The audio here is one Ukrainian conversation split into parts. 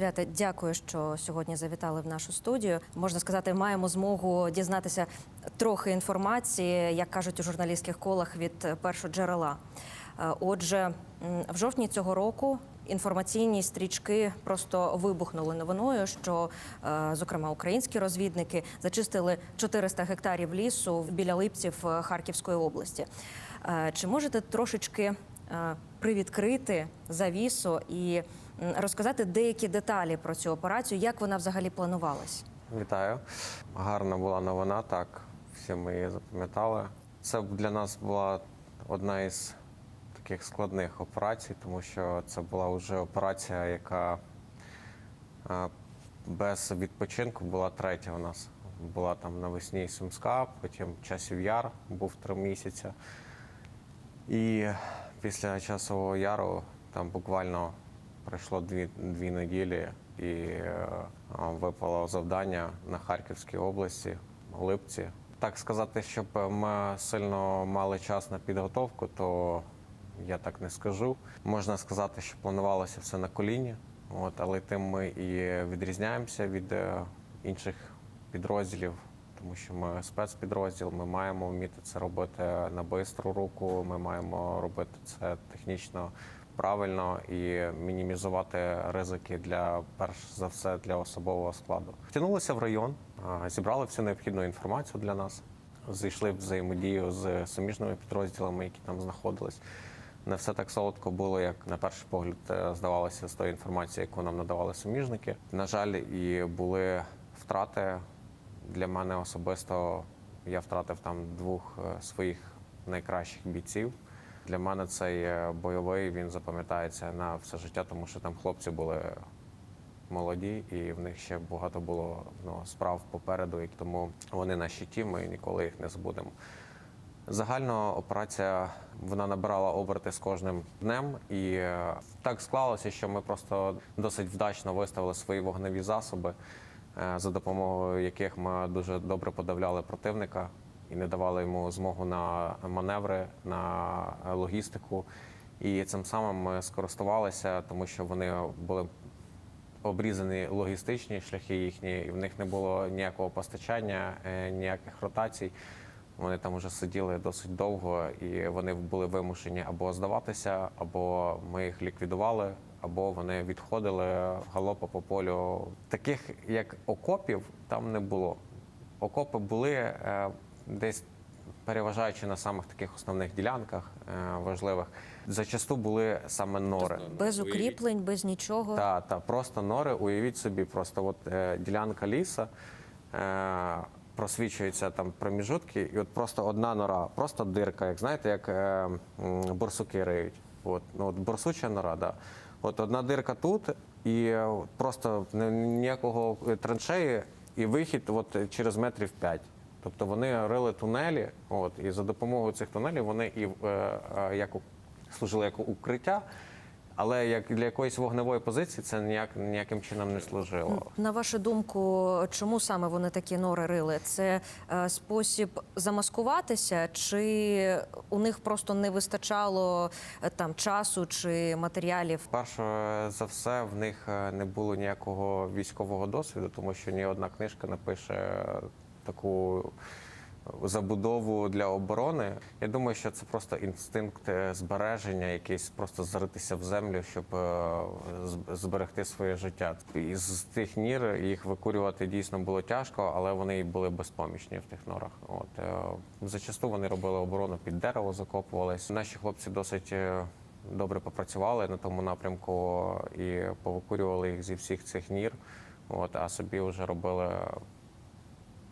Святе, дякую, що сьогодні завітали в нашу студію. Можна сказати, маємо змогу дізнатися трохи інформації, як кажуть у журналістських колах від першого джерела. Е, Отже, в жовтні цього року інформаційні стрічки просто вибухнули новиною, що, е, зокрема, українські розвідники зачистили 400 гектарів лісу біля Липців е, Харківської області. Чи можете трошечки привідкрити завісу і розказати деякі деталі про цю операцію, як вона взагалі планувалась? Вітаю. Гарна була новина, так. Всі ми її запам'ятали. Це для нас була одна із таких складних операцій, тому що це була вже операція, яка е, без відпочинку була третя у нас. Була там навесні Сумська, потім часів яр був три місяці. І після часового яру там буквально пройшло дві, дві неділі і е, випало завдання на Харківській області, Липці. Так сказати, щоб ми сильно мали час на підготовку, то я так не скажу. Можна сказати, що планувалося все на коліні, от, але тим ми і відрізняємося від е, інших підрозділів, тому що ми спецпідрозділ, ми маємо вміти це робити на бистру руку, ми маємо робити це технічно правильно і мінімізувати ризики для перш за все для особового складу. Втягнулися в район, зібрали всю необхідну інформацію для нас. Зайшли в взаємодію з суміжними підрозділами, які там знаходились. Не все так солодко було, як на перший погляд е, здавалося з тої інформації, яку нам надавали суміжники. На жаль, і були втрати для мене особисто. Я втратив там двох е, своїх найкращих бійців. Для мене цей е, бойовий він запам'ятається на все життя, тому що там хлопці були молоді, і в них ще багато було ну, справ попереду, і тому вони на щиті, ми ніколи їх не забудемо. Загально операція вона набирала оберти з кожним днем, і е, так склалося, що ми просто досить вдачно виставили свої вогневі засоби, за допомогою яких ми дуже добре подавляли противника і не давали йому змогу на маневри, на е, логістику. І цим самим ми скористувалися, тому що вони були обрізані логістичні шляхи їхні, і в них не було ніякого постачання, е, ніяких ротацій. Вони там вже сиділи досить довго, і вони були вимушені або здаватися, або ми їх ліквідували, або вони відходили галопа по полю. Таких як окопів там не було. Окопи були е, десь переважаючи на самих таких основних ділянках е, важливих. Зачасту були саме нори. Без укріплень, без нічого. Та, та, просто нори. Уявіть собі, просто от е, ділянка ліса. Е, Просвічуються там проміжутки, і от просто одна нора, просто дирка, як знаєте, як е, борсуки риють. От, ну, от борсуча нора, да. От одна дирка тут, і е, просто ні- ніякого траншеї, і вихід от, е, через метрів 5. Тобто вони рили тунелі, от, і за допомогою цих тунелів вони і е, е, як служили як укриття, але як для якоїсь вогневої позиції це ніяк, ніяким чином не служило. На вашу думку, чому саме вони такі нори рили? Це е, спосіб замаскуватися, чи у них просто не вистачало е, там часу чи матеріалів? Перше за все, в них е, не було ніякого військового досвіду, тому що ні одна книжка не пише таку забудову для оборони. Я думаю, що це просто інстинкт е, збереження, якийсь просто заритися в землю, щоб е, зберегти своє життя. Із тих нір їх викурювати дійсно було тяжко, але вони були безпомічні в тих норах. От е, зачасту вони робили оборону під дерево, закопувались. Наші хлопці досить. Добре попрацювали на тому напрямку і повикурювали їх зі всіх цих нір. От, а собі вже робили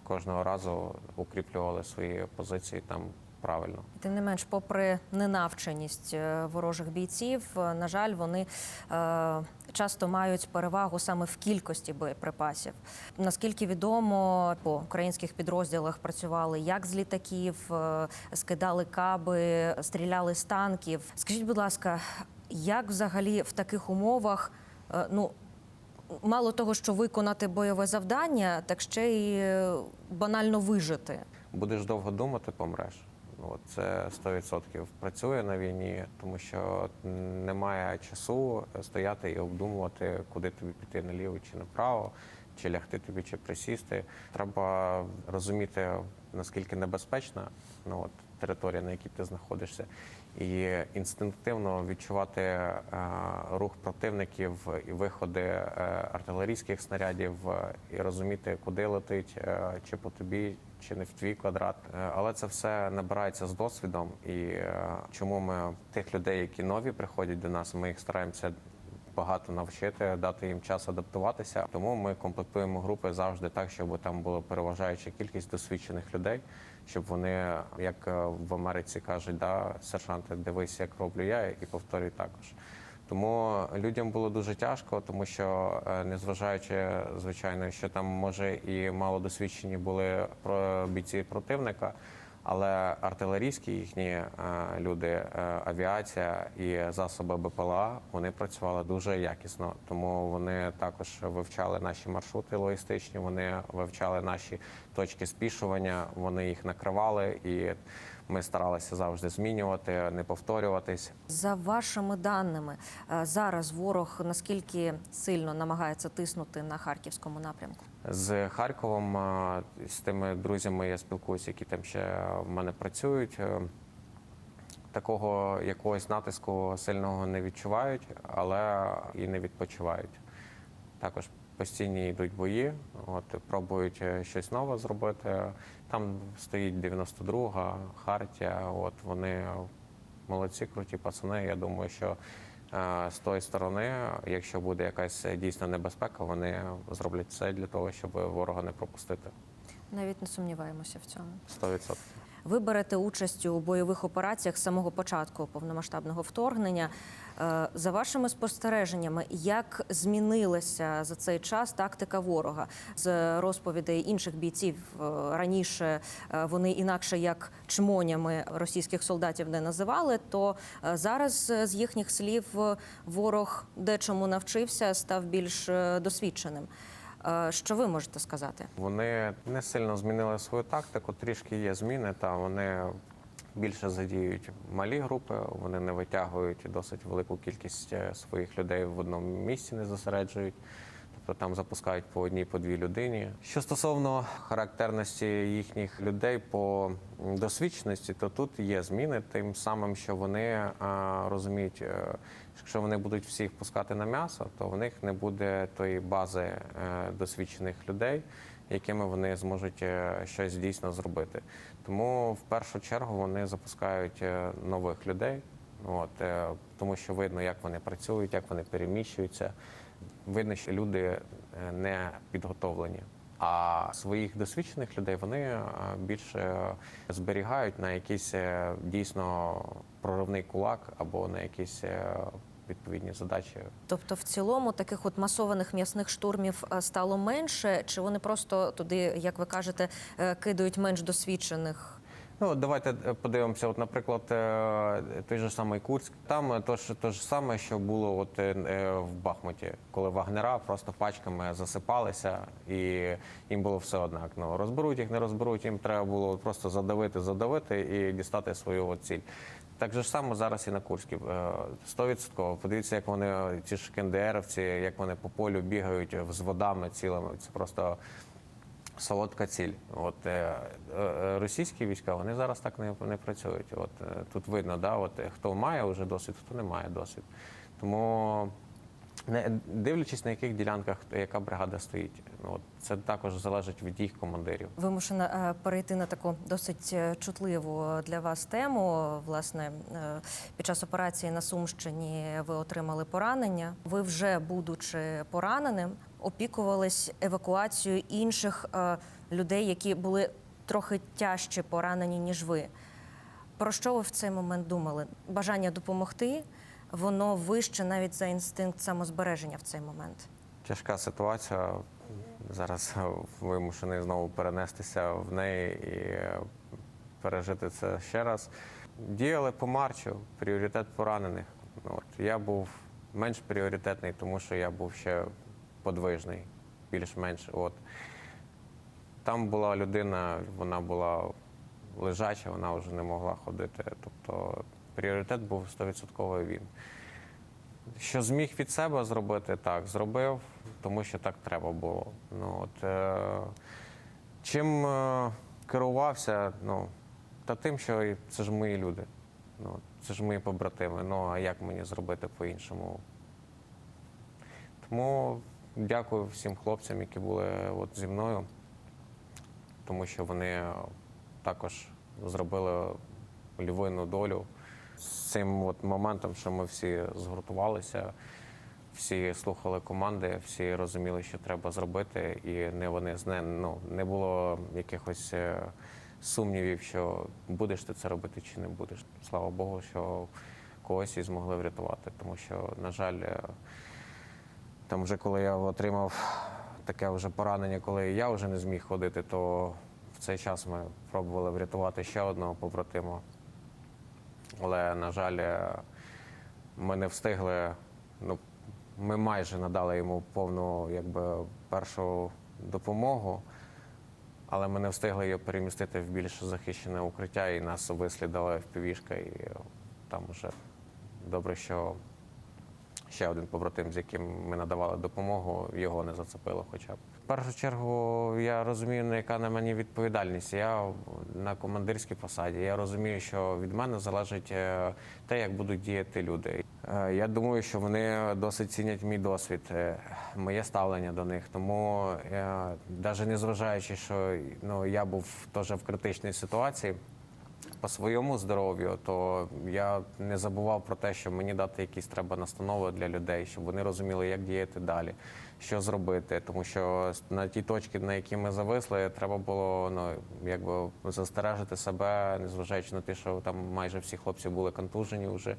кожного разу укріплювали свої позиції там правильно. Тим не менш, попри ненавченість е, ворожих бійців, е, на жаль, вони е, часто мають перевагу саме в кількості боєприпасів. Наскільки відомо, по українських підрозділах працювали як з літаків, е, скидали каби, стріляли з танків. Скажіть, будь ласка, як взагалі в таких умовах, е, ну мало того, що виконати бойове завдання, так ще й е, банально вижити? Будеш довго думати, помреш. От це 100% працює на війні, тому що немає часу стояти і обдумувати, куди тобі піти наліво чи направо, чи лягти тобі, чи присісти. Треба розуміти, наскільки небезпечна ну, от, територія, на якій ти знаходишся, і інстинктивно відчувати е, рух противників і виходи е, артилерійських снарядів, е, і розуміти, куди летить, чи по тобі, чи не в твій квадрат. Але це все набирається з досвідом. І чому ми тих людей, які нові приходять до нас, ми їх стараємося багато навчити, дати їм час адаптуватися. Тому ми комплектуємо групи завжди так, щоб там була переважаюча кількість досвідчених людей, щоб вони, як е, в Америці кажуть, да, сержанти, дивись, як роблю я, і повторюй також. Тому людям було дуже тяжко, тому що е, незважаючи, звичайно, що там може і мало досвідчені були бійці противника. Але артилерійські їхні е, люди, е, авіація і засоби БПЛА вони працювали дуже якісно. Тому вони також вивчали наші маршрути логістичні, вони вивчали наші точки спішування, вони їх накривали, і ми старалися завжди змінювати, не повторюватись. За вашими даними, е, зараз ворог наскільки сильно намагається тиснути на харківському напрямку? З Харковом е, з тими друзями я спілкуюся, які там ще в мене працюють. е, Такого якогось натиску сильного не відчувають, але і не відпочивають. Також постійні йдуть бої, от пробують е, щось нове зробити. Там стоїть 92-га, Хартія. От вони молодці, круті пацани. Я думаю, що е, з тої сторони, якщо буде якась дійсна небезпека, вони зроблять все для того, щоб ворога не пропустити. Навіть не сумніваємося в цьому. 100%. Ви берете участь у бойових операціях з самого початку повномасштабного вторгнення. Е, За вашими спостереженнями, як змінилася за цей час тактика ворога з розповідей інших бійців е, раніше е, вони інакше як чмонями російських солдатів не називали, то зараз з їхніх слів ворог дечому навчився, став більш досвідченим. Е, Що ви можете сказати? Вони не сильно змінили свою тактику, трішки є зміни, та вони більше задіють малі групи, вони не витягують досить велику кількість е, своїх людей в одному місці, не зосереджують. Тобто там запускають по одній, по дві людині. Що стосовно характерності їхніх людей по досвідченості, то тут є зміни, тим самим, що вони а, розуміють, е, якщо вони будуть всіх пускати на м'ясо, то в них не буде тої бази е, досвідчених людей, якими вони зможуть е, щось дійсно зробити. Тому в першу чергу вони запускають е, нових людей. От, е, тому що видно, як вони працюють, як вони переміщуються. Видно, що люди е, не підготовлені. А своїх досвідчених людей вони е, більше зберігають на якийсь е, дійсно проривний кулак або на якісь відповідні задачі. Тобто, в цілому таких от масованих м'ясних штурмів стало менше, чи вони просто туди, як ви кажете, кидають менш досвідчених? Ну, давайте е, подивимося. От, наприклад, е, той же самий Курськ. Там е, то ж, то ж саме, що було от в Бахмуті, коли вагнера просто пачками засипалися, і їм було все однаково. Розберуть їх, не розберуть. Їм треба було просто задавити, задавити і дістати свою ціль. Так же ж само зараз і на Курській. Е, Стовідсотково. Подивіться, як вони ці ж КНДРівці, як вони по полю бігають з водами цілими. Це просто солодка ціль. От е, е, російські війська вони зараз так не, не працюють. От е, тут видно, да, от хто має вже досвід, хто не має досвід. Тому не дивлячись на яких ділянках яка бригада стоїть, ну, от це також залежить від їх командирів. Вимушена е, перейти на таку досить е, чутливу для вас тему. Власне, е, під час операції на Сумщині ви отримали поранення. Ви вже будучи пораненим, опікувались евакуацією інших людей, які були трохи тяжче поранені ніж ви. Про що ви в цей момент думали? Бажання допомогти, воно вище навіть за інстинкт самозбереження в цей момент. Тяжка ситуація. Зараз вимушений знову перенестися в неї і пережити це ще раз. Діяли по марчу, пріоритет поранених. Ну, От, я був менш пріоритетний, тому що я був ще подвижний, більш-менш. От. Там була людина, вона була лежача, вона вже не могла ходити. Тобто пріоритет був 100% він. Що зміг від себе зробити, так, зробив, тому що так треба було. Ну, от, е, чим е, керувався, ну, та тим, що це ж мої люди. Ну, це ж мої побратими. Ну, а як мені зробити по-іншому? Тому дякую всім хлопцям, які були от зі мною, тому що вони також зробили львину долю з цим от моментом, що ми всі згуртувалися, всі слухали команди, всі розуміли, що треба зробити, і не вони зне, ну, не було якихось е, сумнівів, що будеш ти це робити чи не будеш. Слава Богу, що когось і змогли врятувати, тому що, на жаль, е, там вже коли я отримав таке вже поранення, коли я вже не зміг ходити, то в цей час ми пробували врятувати ще одного побратима. Але, на жаль, е, ми не встигли. Ну, ми майже надали йому повну якби, першу допомогу, але ми не встигли його перемістити в більш захищене укриття, і нас вислідила впівішка, і е, там вже добре, що ще один побратим, з яким ми надавали допомогу, його не зацепило хоча б. Першу чергу я розумію, яка на мені відповідальність. Я на командирській посаді. Я розумію, що від мене залежить е, те, як будуть діяти люди. Е, Я думаю, що вони досить цінять мій досвід, е, моє ставлення до них. Тому навіть не зважаючи, що ну, я був теж в критичній ситуації по своєму здоров'ю, то я не забував про те, що мені дати якісь треба настанови для людей, щоб вони розуміли, як діяти далі, що зробити. Тому що на ті точки, на які ми зависли, треба було ну якби застережити себе, незважаючи на те, що там майже всі хлопці були контужені вже.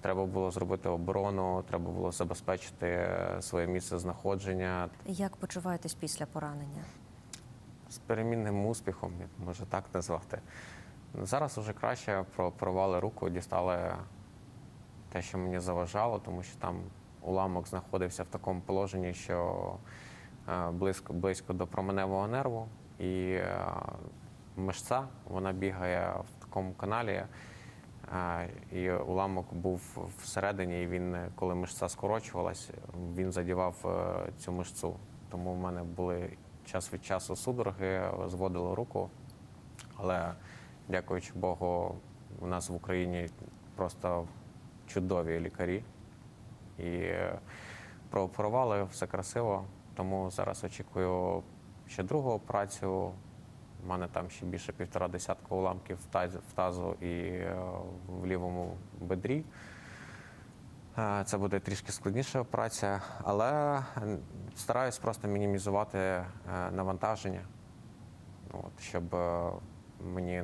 Треба було зробити оборону, треба було забезпечити е, своє місце знаходження Як почуваєтесь після поранення? з перемінним успіхом, може так назвати. Зараз вже краще про- порвали руку, дістали те, що мені заважало, тому що там уламок знаходився в такому положенні, що е, близько, близько до променевого нерву, і е, мишця вона бігає в такому каналі. е, І уламок був всередині, і він, коли мишця скорочувалась, він задівав цю мишцю. Тому в мене були час від часу судороги, зводило руку. Але дякуючи Богу, у нас в Україні просто чудові лікарі. І е, прооперували все красиво. Тому зараз очікую ще другу операцію. У мене там ще більше півтора десятка уламків в тазу і е, в лівому бедрі. Е, Це буде трішки складніша операція, але стараюсь просто мінімізувати навантаження, щоб мені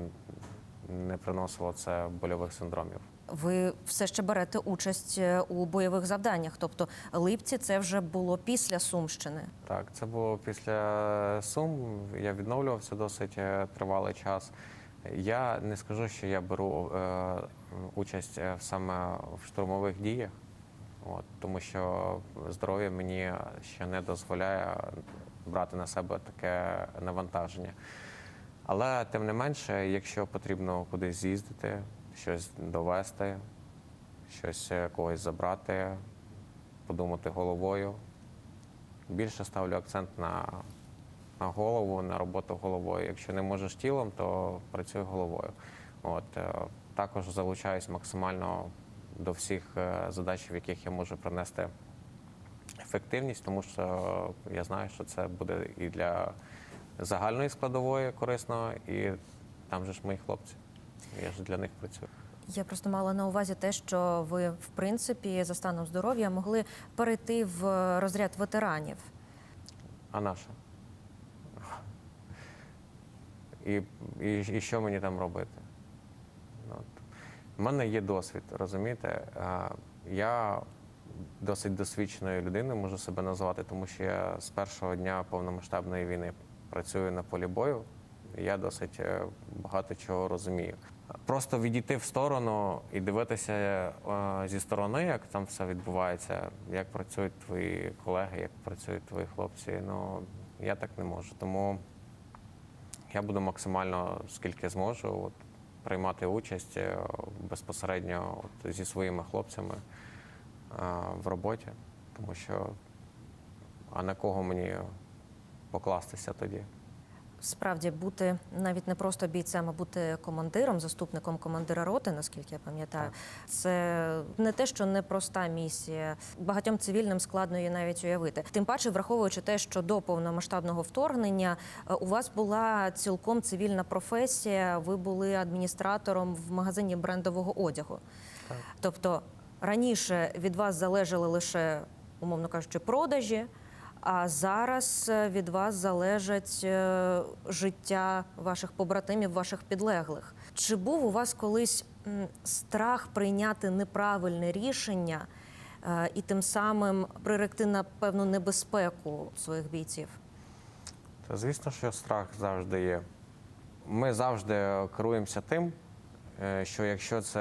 не приносило це больових синдромів. Ви все ще берете участь е, у бойових завданнях, тобто липці це вже було після Сумщини. Так, це було після Сум. Я відновлювався досить е, тривалий час. Я не скажу, що я беру е, участь е, саме в штурмових діях, от, тому що здоров'я мені ще не дозволяє брати на себе таке навантаження. Але тим не менше, якщо потрібно кудись з'їздити, щось довести, щось е, когось забрати, подумати головою, більше ставлю акцент на, на голову, на роботу головою. Якщо не можеш тілом, то працюй головою. От, е, також залучаюсь максимально до всіх е, задач, в яких я можу принести ефективність, тому що я знаю, що це буде і для загальної складової корисно, і там же ж мої хлопці. Я ж для них працюю. Я просто мала на увазі те, що ви, в принципі, за станом здоров'я могли перейти в розряд ветеранів. А наша? І, і, і що мені там робити? Ну, От. У мене є досвід, розумієте? Я досить досвідченою людиною можу себе назвати, тому що я з першого дня повномасштабної війни працюю на полі бою. Я досить е, багато чого розумію. Просто відійти в сторону і дивитися е, зі сторони, як там все відбувається, як працюють твої колеги, як працюють твої хлопці. Ну я так не можу. Тому я буду максимально скільки зможу от, приймати участь е, безпосередньо от, зі своїми хлопцями в роботі, тому що а на кого мені покластися тоді? Справді бути навіть не просто бійцем, а бути командиром, заступником командира роти, наскільки я пам'ятаю, це не те, що непроста місія. Багатьом цивільним складно її навіть уявити. Тим паче, враховуючи те, що до повномасштабного вторгнення е, у вас була цілком цивільна професія. Ви були адміністратором в магазині брендового одягу. Так. Тобто раніше від вас залежали лише, умовно кажучи, продажі. А зараз е, від вас залежить е, життя ваших побратимів, ваших підлеглих. Чи був у вас колись страх прийняти неправильне рішення е, і тим самим приректи на певну небезпеку своїх бійців? Та звісно, що страх завжди є. Ми завжди керуємося тим, що якщо це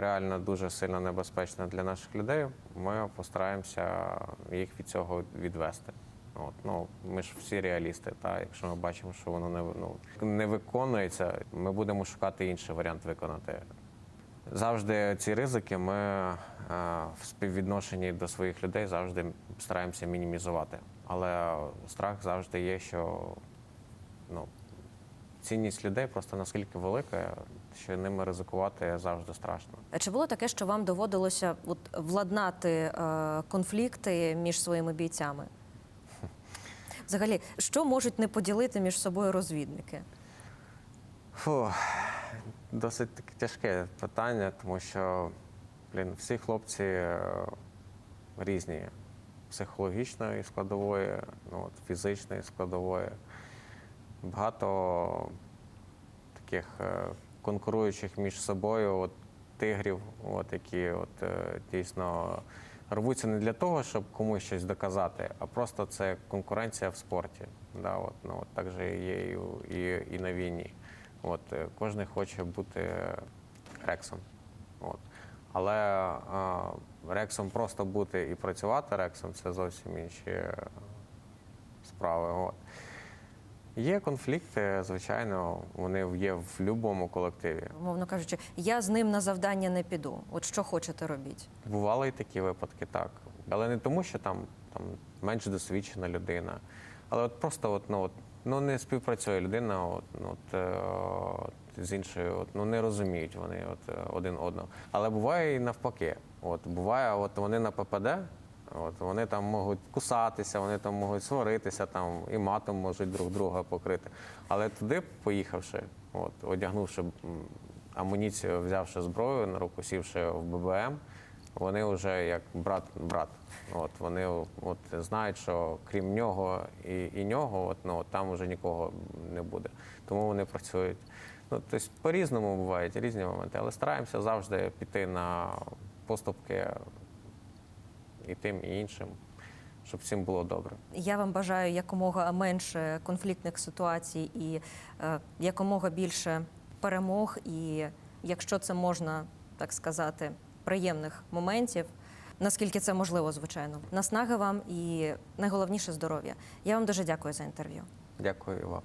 реально дуже сильно небезпечно для наших людей, ми постараємося їх від цього відвести. От, ну, ми ж всі реалісти, та якщо ми бачимо, що воно не, ну, не виконується, ми будемо шукати інший варіант виконати. Завжди ці ризики ми е, в співвідношенні до своїх людей завжди стараємося мінімізувати. Але страх завжди є, що ну, цінність людей просто наскільки велика, що ними ризикувати завжди страшно. Чи було таке, що вам доводилося от, владнати е, конфлікти між своїми бійцями? Взагалі, що можуть не поділити між собою розвідники? Фу, досить тяжке питання, тому що блін, всі хлопці е, різні. Психологічної складової, ну, от, фізичної складової. Багато таких е, конкуруючих між собою от, тигрів, от, які от, е, дійсно рвуться не для того, щоб комусь щось доказати, а просто це конкуренція в спорті. Да, от, ну, от, так же є і, і, і на війні. От, е, кожен хоче бути рексом. От. Але е, рексом просто бути і працювати рексом це зовсім інші справи. От. Є конфлікти, звичайно, вони є в будь-якому колективі. Умовно кажучи, я з ним на завдання не піду. От що хочете робіть? Бували і такі випадки, так. Але не тому, що там, там менш досвідчена людина. Але от просто от, ну, от, ну, не співпрацює людина от, ну, от, е, от, з іншою, от, ну, не розуміють вони от, е, один одного. Але буває і навпаки. От, буває, от вони на ППД, от, вони там можуть кусатися, вони там можуть сваритися, там, і матом можуть друг друга покрити. Але туди, поїхавши, от, одягнувши амуніцію, взявши зброю на руку, сівши в ББМ, вони вже як брат-брат. От вони от знають, що крім нього і, і нього, от ну там вже нікого не буде. Тому вони працюють. Ну тобто по-різному бувають різні моменти, але стараємося завжди піти на поступки і тим, і іншим, щоб всім було добре. Я вам бажаю якомога менше конфліктних ситуацій і е, якомога більше перемог, і якщо це можна так сказати, приємних моментів. Наскільки це можливо, звичайно, наснаги вам і найголовніше здоров'я. Я вам дуже дякую за інтерв'ю. Дякую вам.